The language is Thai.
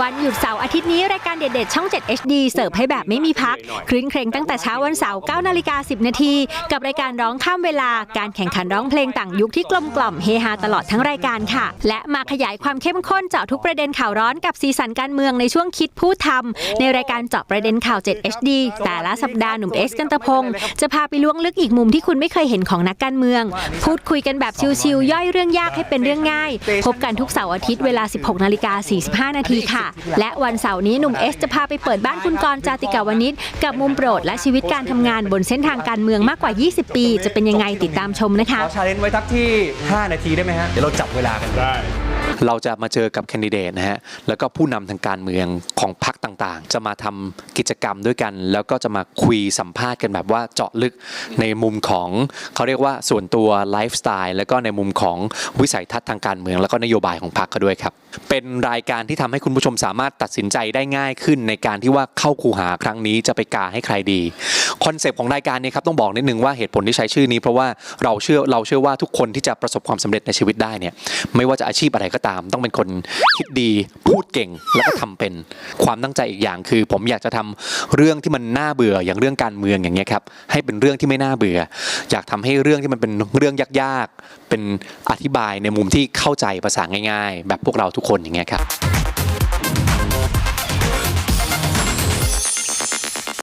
วันหยุดเสาร์อาทิตย์นี้ รายการเด็ดๆช่อง 7 HD เสิร์ฟให้แบบไม่มีพัก คลื้นเครงตั้งแต่เช้าวันเสาร์9นาฬิกา10 นาที กับรายการร้องข้ามเวลา การแข่งขันร้องเพลงต่างยุคที่กลมกล่อมเฮฮาตลอดทั้งรายการค่ะ และมาขยายความเข้มข้นเจาะทุกประเด็นข่าวร้อนกับสีสันการเมืองในช่วงคิดพูดทำในรายการเจาะประเด็นข่าว 7 HD แต่ละสัปดาห์หนุ่มเอสกันตะพงศ์จะพาไปล้วงลึกอีกมุมที่คุณไม่เคยเห็นของนักการเมือง พูดคุยกันแบบชิลๆย่อยเรื่องยากให้เป็นเรื่องง่าย พบกันทุกเสาร์อาทิตย์เวลา 16นาฬิกา45 นาทีค่ะและวันเสาร์นี้หนุ่มเอสจะพาไปเปิดบ้านคุณกรณ์จาติกาวนิชกับมุมโปรดและชีวิตการทำงานบนเส้นทางการเมืองมากกว่า 20 ปี จะเป็นยังไงติดตามชมนะคะ ขอชาเลนจ์ไว้ทักที่ 5 นาทีได้ไหมฮะ เดี๋ยวเราจับเวลากัน ได้ เราจะมาเจอกับแคนดิเดตนะฮะแล้วก็ผู้นำทางการเมืองของพรรคต่างๆ จะมาทำกิจกรรมด้วยกัน แล้วก็จะมาคุยสัมภาษณ์กันแบบว่าเจาะลึกในมุมของเขาเรียกว่าส่วนตัวไลฟ์สไตล์แล้วก็ในมุมของวิสัยทัศน์ทางการเมือง แล้วก็นโยบายของพรรคเขาด้วยครับ เป็นรายการที่ทำให้คุณผู้ชมสามารถตัดสินใจได้ง่ายขึ้นในการที่ว่าเข้าคูหาครั้งนี้จะไปกาให้ใครดีคอนเซปต์ของรายการนี้ครับต้องบอกนิดนึงว่าเหตุผลที่ใช้ชื่อนี้เพราะว่าเราเชื่อเราเชื่อว่าทุกคนที่จะประสบความสำเร็จในชีวิตได้เนี่ยไม่ว่าจะอาชีพอะไรก็ตาม ต้องเป็นคนคิดดีพูดเก่งแล้วก็ทำเป็นความตั้งใจอีกอย่างคือ ผมอยากจะทำเรื่องที่มันน่าเบื่ออย่างเรื่องการเมืองอย่างเงี้ยครับให้เป็นเรื่องที่ไม่น่าเบื่อ อยากทำให้เรื่องที่มันเป็นเรื่องยากๆ เป็นอธิบายในมุมที่เข้าใจภาษาง่าย ๆ แบบพวกเราทุกคนอย่างเงี้ยครับ